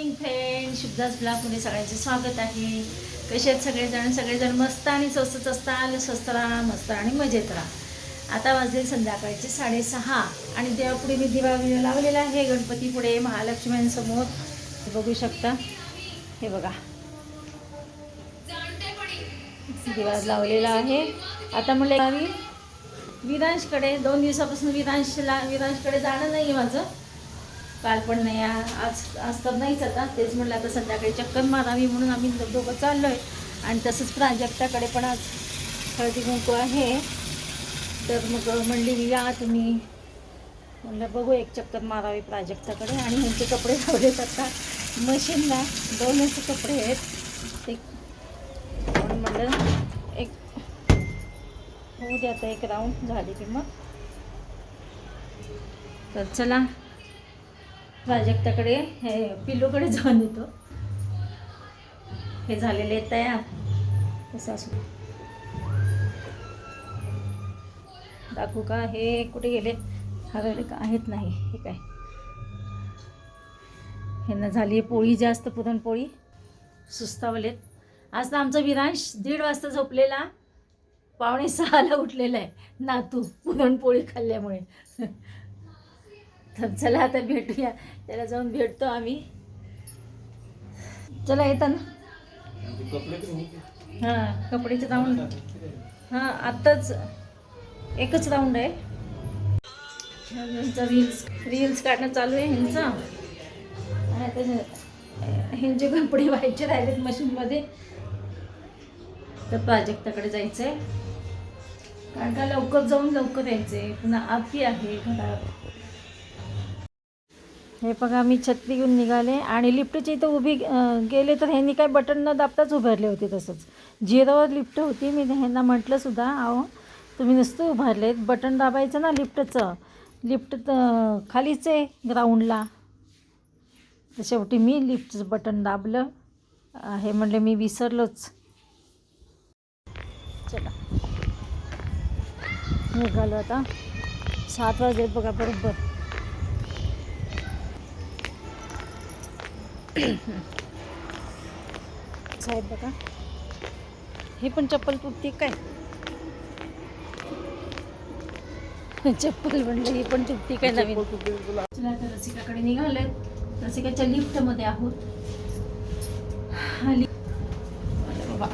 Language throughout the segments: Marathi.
मॉर्निंग फ्रेंड शुद्धाच ब्लॉगमध्ये सगळ्यांचे स्वागत आहे. कसे आहेत सगळेजण? सगळेजण मस्त आणि स्वस्तच असताल स्वस्त राहा मस्त आणि मजेत राहा. आता वाजले संध्याकाळचे साडेसहा आणि देवापुढे मी दिवा लावलेला आहे. गणपतीपुढे महालक्ष्म्यांसमोर. हे बघू शकता. हे बघा. दिवा लावलेला आहे. आता म्हणले गावी विरांशकडे दोन दिवसापासून विरांशला विरांशकडे जाणं नाही आहे माझं. काल पण नाही आज आज तर नाहीच आता. तेच म्हणलं आता संध्याकाळी चक्कर मारावी म्हणून आम्ही दोघं चाललो आहे आणि तसंच प्राजक्ताकडे पण आज हळदी कुंकू आहे. तर मग म्हणली या तुम्ही. म्हणलं बघू एक चक्कर मारावी प्राजक्ताकडे. आणि ह्यांचे कपडे लावलेत आता. मशीनला दोनच कपडे आहेत. ते म्हणलं एक होऊ दे आता एक राऊंड झाली की मग. तर चला प्राजक्ताकडे हे पिल्लूकडे जाऊन येतो. हे झालेले आहेत तयार. तसं असू दाखवू का हे कुठे गेले? हरवले का? आहेत नाही. हे काय? ह्यांना झाली आहे पोळी जास्त पुरणपोळी. सुस्तावलेत आज तर आमचा विरांश दीड वाजता झोपलेला. पावणे सहाला उठलेला आहे. नातू पुरणपोळी खाल्ल्यामुळे. तर चला आता भेटूया. त्याला जाऊन भेटतो आम्ही. चला येता ना. हां कपडेचे राऊंड. हां आत्ताच एकच राऊंड आहे. ह्यांचा रील्स रील्स काढणं चालू आहे ह्यांचा. आणि आता ह्यांचे कपडे व्हायचे राहिलेत मशीनमध्ये तर प्राजक्ताकडे जायचं आहे कारण का लवकर जाऊन लवकर यायचं आहे पुन्हा आरती आहे घरात. हे बघा मी छत्री घेऊन निघाले आणि लिफ्टची इथं उभी गेले तर ह्यांनी काय बटन न दाबताच उभारले होते तसंच. झिरोवर लिफ्ट होती मी ह्यांना म्हटलंसुद्धा अहो तुम्ही नुसतं उभारलेत बटन दाबायचं ना लिफ्टचं. लिफ्ट तर खालीच आहे ग्राउंडला. तर शेवटी मी लिफ्टचं बटन दाबलं. हे म्हणले मी विसरलोच. चला. निघालो आता. सात वाजले बघा बरोबर. साहेब बघा. हे पण चप्पल तुटते काय? चप्पल म्हणलं ही पण तुटती काय नवीन? चला आता रसिकाकडे निघालोय. रसिकाच्या लिफ्टमध्ये आहोत. बाबा.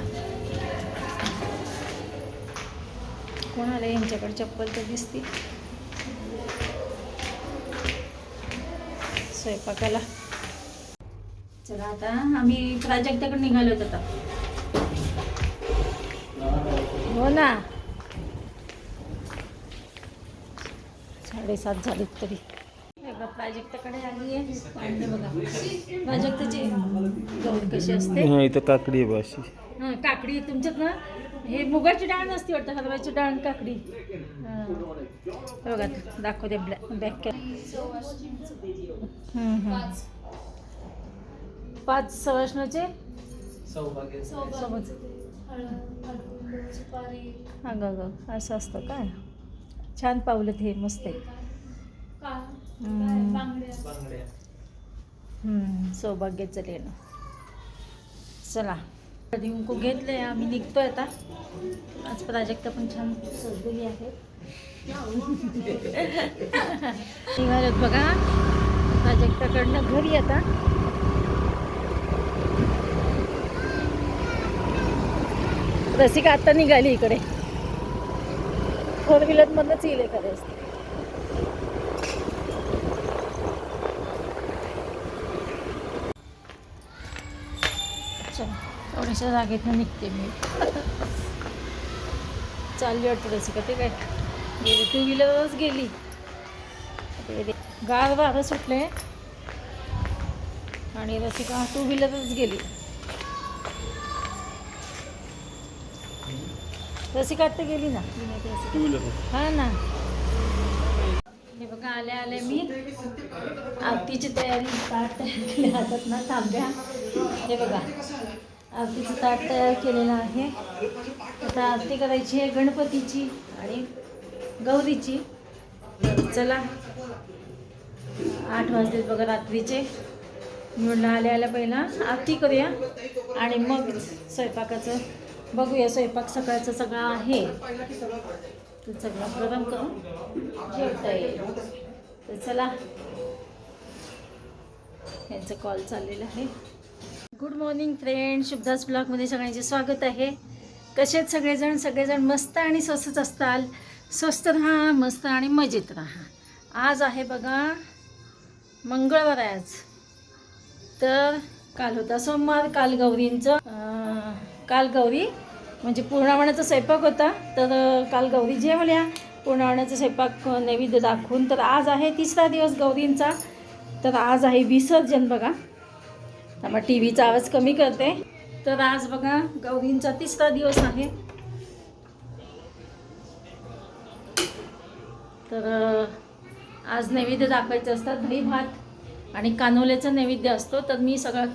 कोण आलं यांच्याकडे चप्पल तर दिसते स्वयंपाकाला. चला आता आम्ही प्राजक्ताकडे निघालो आता. हो ना. साडेसात झालीत तरी. बघा, प्राजक्ताकडे आली आहे. आणि बघा. प्राजक्ताची गौर कशी असते? हा इथं काकडी आहे बाशी हां काकडी तुमच्यात ना? हे मुगाची डाळ नसते वाटतं हलव्याची डाळ काकडी. बघा दाखवते ब्लॅक बॅक पाच सवासणाचे सोबत अगं अगं असं असतं काय? छान पावलं हे मस्त आहे. हम्म. हम्म, सौभाग्याचं लेणं. चला. कधी कुंकू घेतलंय आम्ही निघतोय आता. आज प्राजक्ता पण छान सजलेली आहे. निघालोत बघा. प्राजक्ताकडनं घरी आता. रसिका आता निघाली इकडे. फोर व्हीलर मधनच येईल एखाद्या वेळेस. थोड्याशा जागेतनं निघते मी. चालली वाटतं रसिका ते काय गेली टू व्हीलरच गेली. गार वारं सुटले आणि रसिका टू व्हीलरच गेली. रसिका तर गेली ना? हा ना. हे बघा आले आले मी. आरतीची तयारी ताट तयार केले हातात ना तांब्या. हे बघा आरतीचं ताट तयार केलेलं आहे. आता आरती करायची आहे गणपतीची आणि गौरीची. चला आठ वाजलेत बघा रात्रीचे. म्हणून आल्या आल्या पहिला. आरती करूया. आणि मग स्वयंपाकाचं बघूया स्वयंपाक सकाळचं सगळं आहे. सगळं गरम करून जेवता येईल. तर चला. यांचा कॉल चाललेला आहे. गुड मॉर्निंग फ्रेंड शुभदास ब्लॉगमध्ये सगळ्यांचे स्वागत आहे. कसेच सगळेजण? सगळेजण मस्त आणि स्वस्तच असताल. स्वस्त राहा मस्त आणि मजेत राहा. आज आहे बघा मंगळवार आहे आज. तर काल होता सोमवार काल गौरींचं काल गौरी म्हणजे पूर्णावण्याचा स्वयंपाक होता तर काल गौरी जेवल्या. पूर्णावण्याचा स्वयंपाक नैवेद्य दाखवून तर आज आहे तिसरा दिवस गौरींचा. तर आज आहे विसर्जन बघा. त्यामुळे मग टी व्हीचा आवाज कमी करते. तर आज बघा गौरींचा तिसरा दिवस आहे. तर आज नैवेद्य दाखवायचे असतात दही भात आणि कानोल्याचा नैवेद्य असतो. तर मी सगळं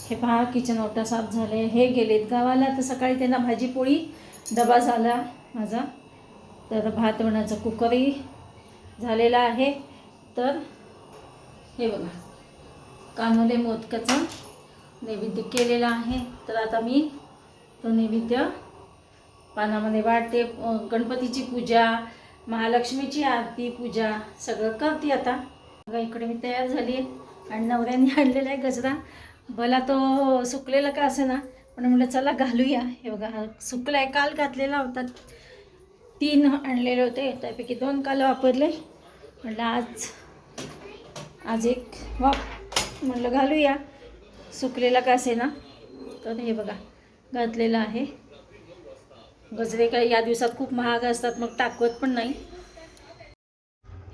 हे पहा किचन ओटा साफ झाले. हे गेलेत गावाला. तर सकाळी त्यांना भाजीपोळी डबा झाला माझा. तर भात वणाचा कुकरही झालेला आहे. तर हे बघा कानोले मोदकाचा नैवेद्य केलेला आहे. तर आता मी तो नैवेद्य पानामध्ये वाढते. गणपतीची पूजा महालक्ष्मीची आरती पूजा सगळं करते आता. बघा इकडे मी तयार झाली. आहे आणि नवऱ्याने आणलेला आहे गजरा. भला तो सुकलेला का असे ना पण म्हटलं चला घालूया. हे बघा हा सुकला आहे काल घातलेला होता. तीन आणलेले होते त्यापैकी दोन काल वापरले. म्हटलं आज आज एक वाप म्हटलं घालूया. सुकलेला का असे ना तर हे बघा घातलेलं आहे. गजरे काही या दिवसात खूप महाग असतात मग टाकवत पण नाही.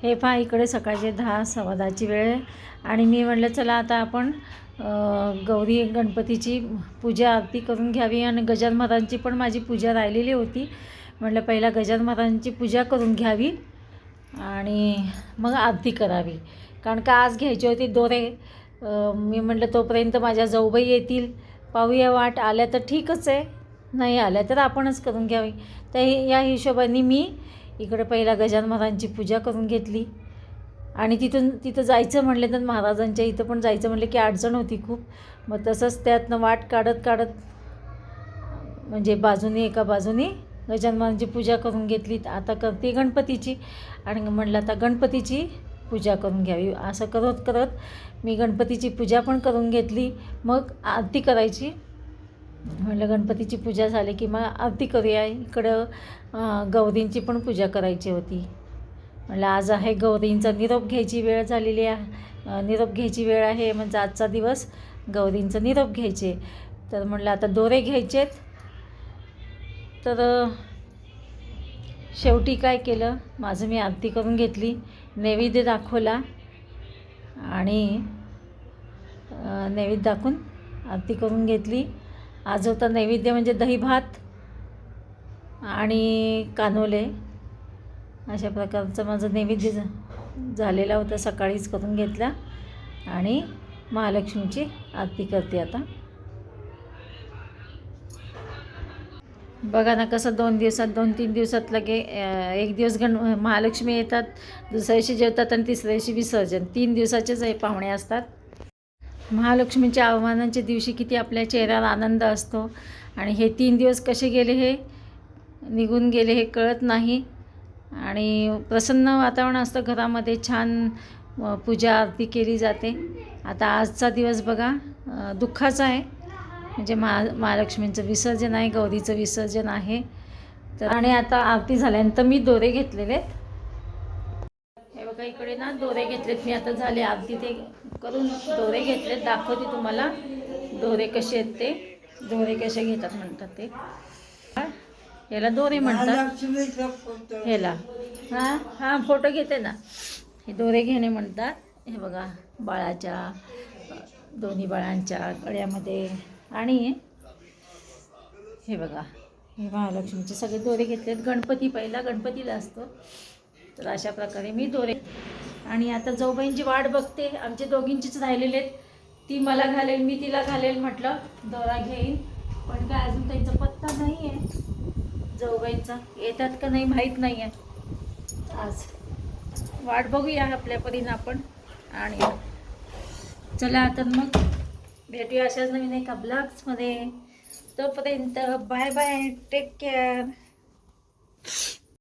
हे पहा इकडे सकाळचे दहा सव्वा दहाची वेळ आहे. आणि मी म्हटलं चला आता आपण गौरी गणपतीची पूजा आरती करून घ्यावी आणि गजान महाराजांची पण माझी पूजा राहिलेली होती. म्हटलं पहिला गजान महाराजांची पूजा करून घ्यावी आणि मग आरती करावी. कारण का आज घ्यायची होती दोरे. मी म्हटलं तोपर्यंत माझ्या जाऊबाई येतील. पाहूया वाट. आल्या तर ठीकच आहे. नाही आल्या तर आपणच करून घ्यावी. तर या हिशोबाने मी इकडे पहिला गजान महाराजांची पूजा करून घेतली. आणि तिथून तिथं जायचं म्हणले तर महाराजांच्या इथं पण जायचं म्हणलं की अडचण होती खूप. मग तसंच त्यातनं वाट काढत काढत म्हणजे बाजूने एका बाजूने गजानमानाची पूजा करून घेतली. आता करते गणपतीची आणि म्हणलं आता गणपतीची पूजा करून घ्यावी. असं करत करत मी गणपतीची पूजा पण करून घेतली. मग आरती करायची. म्हटलं गणपतीची पूजा झाली की मग आरती करूया. इकडं गौरींची पण पूजा करायची होती. म्हटलं आज आहे गौरींचा निरोप घ्यायची वेळ झालेली आहे. निरोप घ्यायची वेळ आहे म्हणजे आजचा दिवस गौरींचा निरोप घ्यायचे. तर म्हटलं आता दोरे घ्यायचेत. तर शेवटी काय केलं माझं मी आरती करून घेतली नैवेद्य दाखवला आणि नैवेद्य दाखवून आरती करून घेतली. आज होता नैवेद्य म्हणजे दही भात आणि कानोले. अशा प्रकारचं माझं नैवेद्य झा- झालेला होता सकाळीच करून घेतला. आणि महालक्ष्मीची आरती करते आता. बघा ना कसं दोन दिवसात दोन तीन दिवसात लगे एक दिवस गण महालक्ष्मी येतात दुसऱ्या दिवशी जेवतात आणि तिसऱ्या दिवशी विसर्जन. तीन दिवसाचेच हे पाहुणे असतात. महालक्ष्मीच्या आव्हानांच्या दिवशी किती आपल्या चेहऱ्यावर आनंद असतो. आणि हे तीन दिवस कसे गेले हे निघून गेले हे कळत नाही. आणि प्रसन्न वातावरण असतं घरामध्ये छान पूजा आरती केली जाते. आता आजचा दिवस बघा दुःखाचा आहे. म्हणजे महा महालक्ष्मींचं विसर्जन आहे गौरीचं विसर्जन आहे. तर आणि आता आरती झाल्यानंतर मी दोरे घेतलेले आहेत. हे बघा इकडे ना दोरे घेतलेत. मी आता झाले आरती ते करून दोरे घेतलेत. दाखवते तुम्हाला. दोरे कसे आहेत ते. दोरे कसे घेतात म्हणतात ते. याला दोरे म्हणतात. ह्याला हां? हां फोटो घेते ना. हे दोरे घेणे म्हणतात. हे बघा बाळाच्या दोन्ही बाळांच्या गळ्यामध्ये. आणि हे बघा हे महालक्ष्मीचे सगळे दोरे घेतलेत गणपती पहिला गणपतीला असतो. तर अशा प्रकारे मी दोरे आणि आता जाऊबाईंची वाट बघते. आमचे दोघींचीच राहिलेले आहेत. ती मला घालेल मी तिला घालेल म्हटलं दोरा घेईन. पण काय अजून त्यांचा पत्ता जोगायचा येतात का नाही माहीत नाही आहे आज वाट बघूया आपल्या परीनं आपण. आणि चला आता मग भेटूया अशाच नवीन एका ब्लॉग्समध्ये. तोपर्यंत बाय बाय टेक केअर